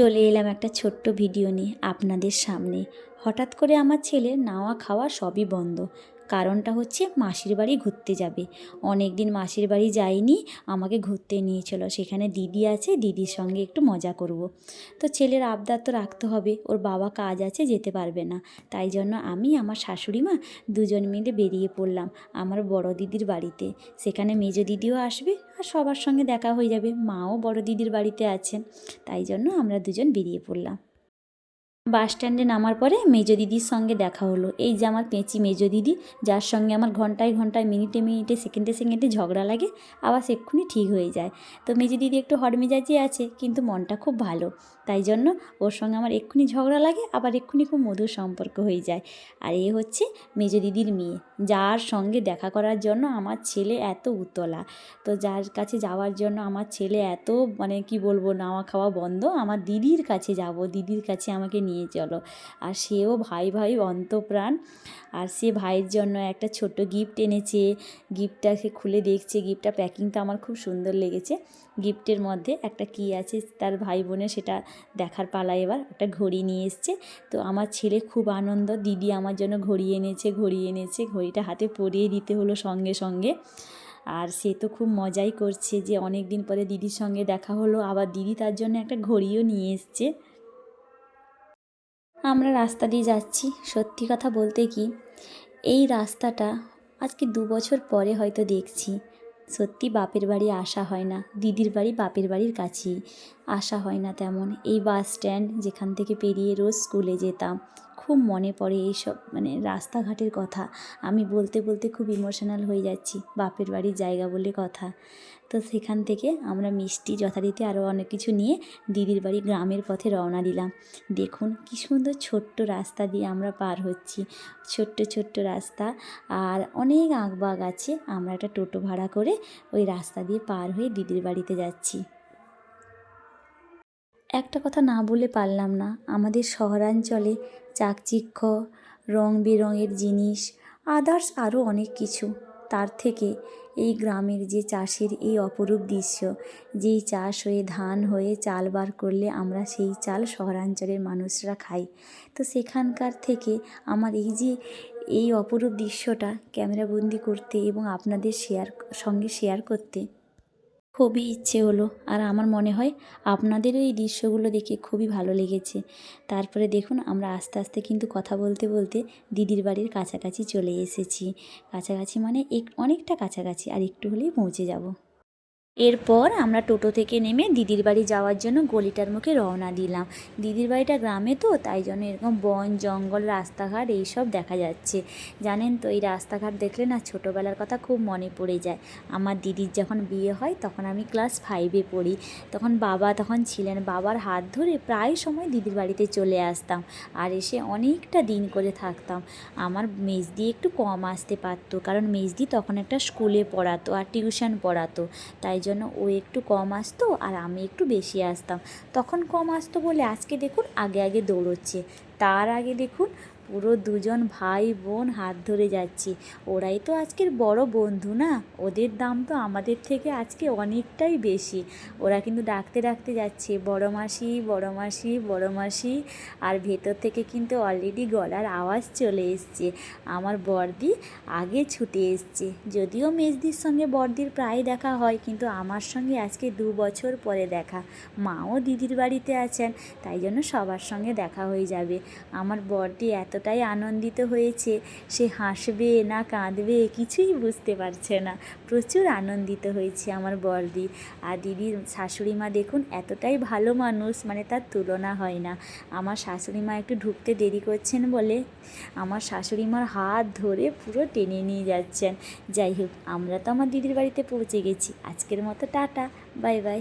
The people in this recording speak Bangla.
চলে এলাম একটা ছোট্ট ভিডিও নিয়ে আপনাদের সামনে। হঠাৎ করে আমার ছেলে নাওয়া খাওয়া সবই বন্ধ। কারণটা হচ্ছে মাসির বাড়ি ঘুরতে যাবে। অনেক দিন মাসির বাড়ি যায়নি আমাকে ঘুরতে নিয়ে চলো। সেখানে দিদি আছে, দিদির সঙ্গে একটু মজা করব। তো ছেলের আবদার তো রাখতে হবে, ওর বাবা কাজ আছে, যেতে পারবে না। তাই জন্য আমি, আমার শাশুড়ি মা দুজন মিলে বেরিয়ে পড়লাম আমার বড় দিদির বাড়িতে। সেখানে মেজো দিদিও আসবে আর সবার সঙ্গে দেখা হয়ে যাবে। মাও বড় দিদির বাড়িতে আছেন, তাই জন্য আমরা দুজন বেরিয়ে পড়লাম। বাস স্ট্যান্ডে নামার পরে মেজো দিদির সঙ্গে দেখা হলো। এই যে আমার পেঁচি মেজো দিদি, যার সঙ্গে আমার ঘন্টায় ঘন্টায়, মিনিটে মিনিটে, সেকেন্ডে সেকেন্ডে ঝগড়া লাগে আবার সেক্ষুনি ঠিক হয়ে যায়। তো মেজো দিদি একটু হটমেজাজি আছে, কিন্তু মনটা খুব ভালো। তাই জন্য ওর সঙ্গে আমার এক্ষুনি ঝগড়া লাগে, আবার এক্ষুনি খুব মধুর সম্পর্ক হয়ে যায়। আর এ হচ্ছে মেজো দিদির মেয়ে, যার সঙ্গে দেখা করার জন্য আমার ছেলে এত উতলা। তো যার কাছে যাওয়ার জন্য আমার ছেলে এত মানে কি বলব, নাওয়া খাওয়া বন্ধ, আমার দিদির কাছে যাব, দিদির কাছে আমাকে নিয়ে চলো। আর সেও ভাই ভাই অন্তপ্রাণ। আর সে ভাইয়ের জন্য একটা ছোট্ট গিফট এনেছে। গিফটটা সে খুলে দেখছে। গিফটটা প্যাকিংটা আমার খুব সুন্দর লেগেছে। গিফটের মধ্যে একটা কি আছে তার ভাই বোনের, সেটা দেখার পালা এবার একটা ঘড়ি নিয়ে এসছে। তো আমার ছেলে খুব আনন্দ। দিদি আমার জন্য ঘড়ি এনেছে ঘড়ি এনেছে। ঘড়িটা হাতে পরিয়ে দিতে হলো সঙ্গে সঙ্গে। আর সে তো খুব মজাই করছে যে অনেক দিন পরে দিদির সঙ্গে দেখা হলো। আবার দিদি তার জন্য একটা ঘড়িও নিয়ে এসছে। আমরা রাস্তা দিয়ে যাচ্ছি। সত্যি কথা বলতে কি, এই রাস্তাটা আজকে দু বছর পরে হয়তো দেখছি। সত্যি বাপের বাড়ি আসা হয় না, দিদির বাড়ি বাপের বাড়ির কাছেই আসা হয় না তেমন। এই বাস স্ট্যান্ড যেখান থেকে পেরিয়ে রোজ স্কুলে যেতাম খুব মনে পড়ে এইসব মানে রাস্তাঘাটের কথা। আমি বলতে বলতে খুব ইমোশনাল হয়ে যাচ্ছি, বাপের বাড়ির জায়গা বলে কথা। তো সেখান থেকে আমরা মিষ্টি যথারীতি আরও অনেক কিছু নিয়ে দিদির বাড়ি গ্রামের পথে রওনা দিলাম। দেখুন কী সুন্দর ছোট্ট রাস্তা দিয়ে আমরা পার হচ্ছি। ছোট্ট ছোট্ট রাস্তা আর অনেক আঁকবাগ আছে। আমরা একটা টোটো ভাড়া করে ওই রাস্তা দিয়ে পার হয়ে দিদির বাড়িতে যাচ্ছি। একটা কথা না বলে পারলাম না। আমাদের শহরাঞ্চলে চাকচিক্য রং বেরঙের জিনিস আদার্স আরও অনেক কিছু। তার থেকে এই গ্রামের যে চাষের এই অপরূপ দৃশ্য, যেই চাষ হয়ে ধান হয়ে চাল বার করলে আমরা সেই চাল শহরাঞ্চলের মানুষরা খাই। তো সেখানকার থেকে আমার এই যে এই অপরূপ দৃশ্যটা ক্যামেরাবন্দি করতে এবং আপনাদের শেয়ার সঙ্গে শেয়ার করতে খুবই ইচ্ছে হলো। আর আমার মনে হয় আপনাদেরও এই দৃশ্যগুলো দেখে খুবই ভালো লেগেছে। তারপরে দেখুন, আমরা আস্তে আস্তে কিন্তু কথা বলতে বলতে দিদির বাড়ির কাছাকাছি চলে এসেছি। কাছাকাছি মানে এক, অনেকটা কাছাকাছি, আর একটু হলেই পৌঁছে যাব। এরপর আমরা টোটো থেকে নেমে দিদির বাড়ি যাওয়ার জন্য গলিটার মুখে রওনা দিলাম। দিদির বাড়িটা গ্রামে তো, তাই জন্য এরকম বন, জঙ্গল, রাস্তাঘাট এইসব দেখা যাচ্ছে। জানেন তো, এই রাস্তাঘাট দেখলে না ছোটোবেলার কথা খুব মনে পড়ে যায়। আমার দিদির যখন বিয়ে হয়, তখন আমি ক্লাস ফাইভে পড়ি। তখন বাবা তখন ছিলেন, বাবার হাত ধরে প্রায় সময় দিদির বাড়িতে চলে আসতাম আর এসে অনেকটা দিন করে থাকতাম। আমার মেজদি একটু কম আসতে পারতো, কারণ মেজদি তখন একটা স্কুলে পড়াতো আর টিউশন পড়াতো। তাই জন্য ও একটু কম আসতো আর আমি একটু বেশি আসতাম। তখন কম আসতো বলে আজকে দেখুন আগে আগে দৌড়চ্ছে। তার আগে দেখুন পুরো দুজন ভাই বোন হাত ধরে যাচ্ছে। ওরাই তো আজকের বড় বন্ধু না? ওদের দাম তো আমাদের থেকে আজকে অনেকটাই বেশি। ওরা কিন্তু ডাকতে ডাকতে যাচ্ছে, বড় মাসি বড় মাসি বড় মাসি। আর ভেতর থেকে কিন্তু অলরেডি গলার আওয়াজ চলে এসছে। আমার বর্দি আগে ছুটে এসছে। যদিও মেজদির সঙ্গে বর্দির প্রায় দেখা হয়, কিন্তু আমার সঙ্গে আজকে দু বছর পরে দেখা। মাও দিদির বাড়িতে আছেন, তাই জন্য সবার সঙ্গে দেখা হয়ে যাবে। আমার বর্দি এতটাই আনন্দিত হয়েছে, সে হাসবে না কাঁদবে কিছুই বুঝতে পারছে না। প্রচুর আনন্দিত হয়েছে আমার বরদি আর দিদির শাশুড়ি মা দেখুন, এতটাই ভালো মানুষ মানে তার তুলনা হয় না। আমার শাশুড়ি মা একটু ঢুকতে দেরি করছেন বলে আমার শাশুড়ি মার হাত ধরে পুরো টেনে নিয়ে যাচ্ছেন। যাই হোক, আমরা তো আমার দিদির বাড়িতে পৌঁছে গেছি। আজকের মতো টাটা, বাই বাই।